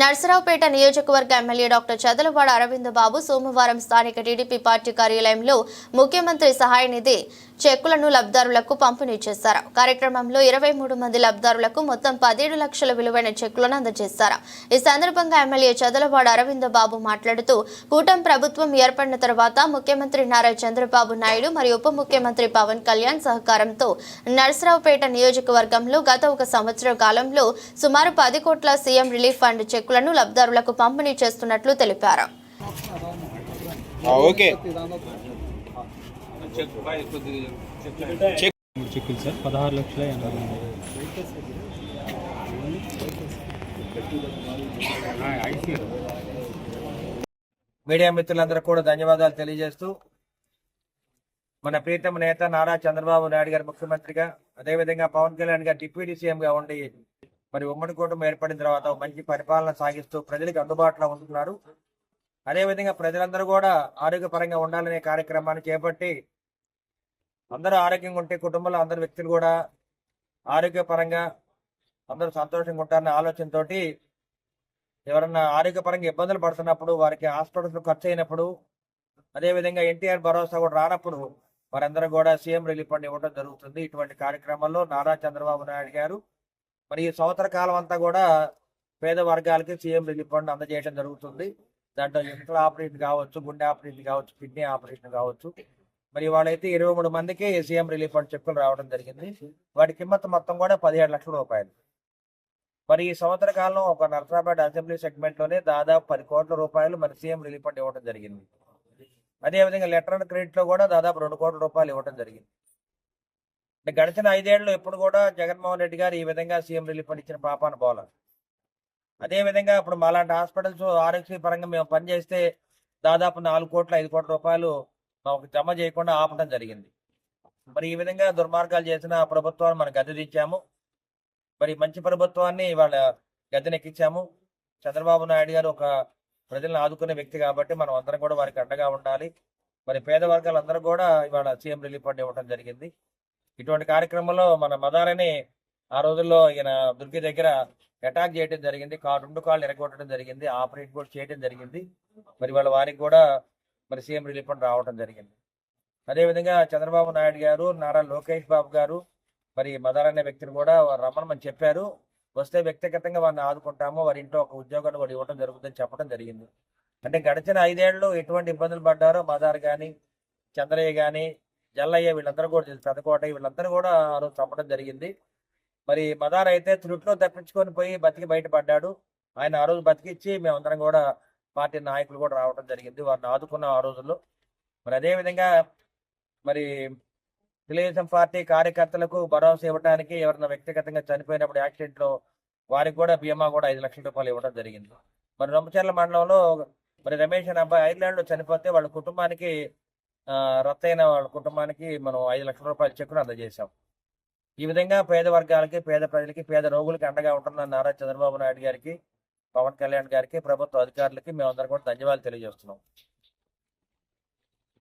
నర్సరావుపేట నియోజకవర్గ MLA doctor Chadalavada Aravind Babu సోమవారం స్థానిక టీడీపీ పార్టీ కార్యాలయంలో ముఖ్యమంత్రి సహాయ నిధి చెక్కులను లబ్ధారులకు పంపిణీ చేశారు. కార్యక్రమంలో ఇరవై మూడు మంది లబ్ధారులకు మొత్తం పదిహేడు లక్షల విలువైన చెక్కులను అందజేశారు. ఈ సందర్భంగా ఎమ్మెల్యే చదలవాడ అరవింద్ బాబు మాట్లాడుతూ కూటమి ప్రభుత్వం ఏర్పడిన తర్వాత ముఖ్యమంత్రి నారా చంద్రబాబు నాయుడు మరియు ఉప ముఖ్యమంత్రి పవన్ కళ్యాణ్ సహకారంతో నర్సరావుపేట నియోజకవర్గంలో గత ఒక సంవత్సర కాలంలో సుమారు పది కోట్ల సీఎం రిలీఫ్ ఫండ్ చెక్ చెక్కులను లబ్ధారులకు పంపిణీ చేస్తున్నట్లు తెలిపారు. ఆ, ఓకే. మూడు చెక్కులు సార్ పదహారు లక్షల ఎనభై మూడు మీడియా మిత్రులందరూ కూడా ధన్యవాదాలు తెలియజేస్తూ మన ప్రీతమ నేత నారా చంద్రబాబు నాయుడు గారు ముఖ్యమంత్రిగా అదేవిధంగా పవన్ కళ్యాణ్ గారు డిప్యూటీ సీఎం గా ఉండి మరి ఉమ్మడి కుటుంబం ఏర్పడిన తర్వాత మంచి పరిపాలన సాగిస్తూ ప్రజలకు అందుబాటులో ఉంటున్నారు. అదేవిధంగా ప్రజలందరూ కూడా ఆరోగ్యపరంగా ఉండాలనే కార్యక్రమాన్ని చేపట్టి అందరూ ఆరోగ్యంగా ఉంటే కుటుంబంలో అందరు వ్యక్తులు కూడా ఆరోగ్యపరంగా అందరూ సంతోషంగా ఉంటారనే ఆలోచనతో ఎవరన్నా ఆరోగ్యపరంగా ఇబ్బందులు పడుతున్నప్పుడు వారికి హాస్పిటల్స్ ఖర్చు అయినప్పుడు అదేవిధంగా ఎన్టీఆర్ భరోసా కూడా రానప్పుడు వారందరూ కూడా సీఎం రిలీఫ్ ఫండ్ ఇవ్వడం జరుగుతుంది. ఇటువంటి కార్యక్రమాల్లో నారా చంద్రబాబు నాయుడు గారు మరి ఈ సంవత్సర కాలం అంతా కూడా పేద వర్గాలకి సీఎం రిలీఫ్ ఫండ్ అందజేయడం జరుగుతుంది. దాంట్లో ఎంట్రల్ ఆపరేషన్ కావచ్చు గుండె ఆపరేషన్ కావచ్చు కిడ్నీ ఆపరేషన్ కావచ్చు. మరి వాళ్ళైతే ఇరవై మూడు మందికి సీఎం రిలీఫ్ ఫండ్ చెక్కులు రావడం జరిగింది. వాటి కిమ్మత్ మొత్తం కూడా పదిహేడు లక్షల రూపాయలు. మరి ఈ సంవత్సర కాలంలో ఒక నర్సరాపేట అసెంబ్లీ సెగ్మెంట్లోనే దాదాపు పది కోట్ల రూపాయలు మరి సీఎం రిలీఫ్ ఫండ్ ఇవ్వడం జరిగింది. అదేవిధంగా లెటర్ అండ్ క్రెడిట్లో కూడా దాదాపు రెండు కోట్ల రూపాయలు ఇవ్వడం జరిగింది. అంటే గడిచిన ఐదేళ్ళు ఎప్పుడు కూడా జగన్మోహన్ రెడ్డి గారు ఈ విధంగా సీఎం రిలీఫ్ ఫండ్ ఇచ్చిన పాపాన పోల. అదే విధంగా ఇప్పుడు మాలాంటి హాస్పిటల్స్ ఆరోగ్య పరంగా మేము పనిచేస్తే దాదాపు నాలుగు కోట్ల ఐదు కోట్ల రూపాయలు మాకు జమ చేయకుండా ఆపడం జరిగింది. మరి ఈ విధంగా దుర్మార్గాలు చేసిన ప్రభుత్వాన్ని మనం గద్దెదించాము మరి మంచి ప్రభుత్వాన్ని వాళ్ళ గద్దెనెక్కించాము చంద్రబాబు నాయుడు గారు ఒక ప్రజలను ఆదుకునే వ్యక్తి కాబట్టి మనం అందరం కూడా వారికి అండగా ఉండాలి. మరి పేద వర్గాలందరూ కూడా ఇవాళ సీఎం రిలీఫ్ ఫండ్ ఇవ్వడం జరిగింది. ఇటువంటి కార్యక్రమంలో మన మదారని ఆ రోజుల్లో ఈయన దుర్గి దగ్గర అటాక్ చేయడం జరిగింది. కారు రెండు కాళ్ళు ఎరగొట్టడం జరిగింది. ఆపరేట్ కూడా చేయడం జరిగింది. మరి వాళ్ళ వారికి కూడా మరి సీఎం రిలీఫ్ ఫండ్ రావడం జరిగింది. అదేవిధంగా చంద్రబాబు నాయుడు గారు నారా లోకేష్ బాబు గారు మరి మదర్ అనే వ్యక్తిని కూడా వారు రమ్మని చెప్పారు. వస్తే వ్యక్తిగతంగా వారిని ఆదుకుంటాము. వారి ఇంట్లో ఒక ఉద్యోగాన్ని వారు ఇవ్వడం జరుగుతుందని చెప్పడం జరిగింది. అంటే గడిచిన ఐదేళ్ళు ఎటువంటి ఇబ్బందులు పడ్డారో మదార్ కానీ చంద్రయ్య కానీ జల్లయ్య వీళ్ళందరూ కూడా తెలుసు. పెద్దకోట వీళ్ళందరూ కూడా ఆ రోజు చంపడం జరిగింది. మరి మదార్ అయితే త్రుట్లో తప్పించుకొని పోయి బతికి బయటపడ్డాడు. ఆయన ఆ రోజు బతికిచ్చి మేమందరం కూడా పార్టీ నాయకులు కూడా రావడం జరిగింది. వారిని ఆదుకున్నాం ఆ రోజుల్లో. మరి అదేవిధంగా మరి తెలుగుదేశం పార్టీ కార్యకర్తలకు భరోసా ఇవ్వడానికి ఎవరైనా వ్యక్తిగతంగా చనిపోయినప్పుడు యాక్సిడెంట్లో వారికి కూడా బీమా కూడా ఐదు లక్షల రూపాయలు ఇవ్వడం జరిగింది. మరి రొమ్మచర్ల మండలంలో మరి రమేష్ అనే అబ్బాయి ఐర్లాండ్లో చనిపోతే వాళ్ళ కుటుంబానికి రత్తైన వాళ్ళ కుటుంబానికి మనం ఐదు లక్షల రూపాయల చెక్కును అందజేశాం. ఈ విధంగా పేద వర్గాలకి పేద ప్రజలకి పేద రోగులకి అండగా ఉంటున్న నారా చంద్రబాబు నాయుడు గారికి పవన్ కళ్యాణ్ గారికి ప్రభుత్వ అధికారులకి మేమందరం కూడా ధన్యవాదాలు తెలియజేస్తున్నాం.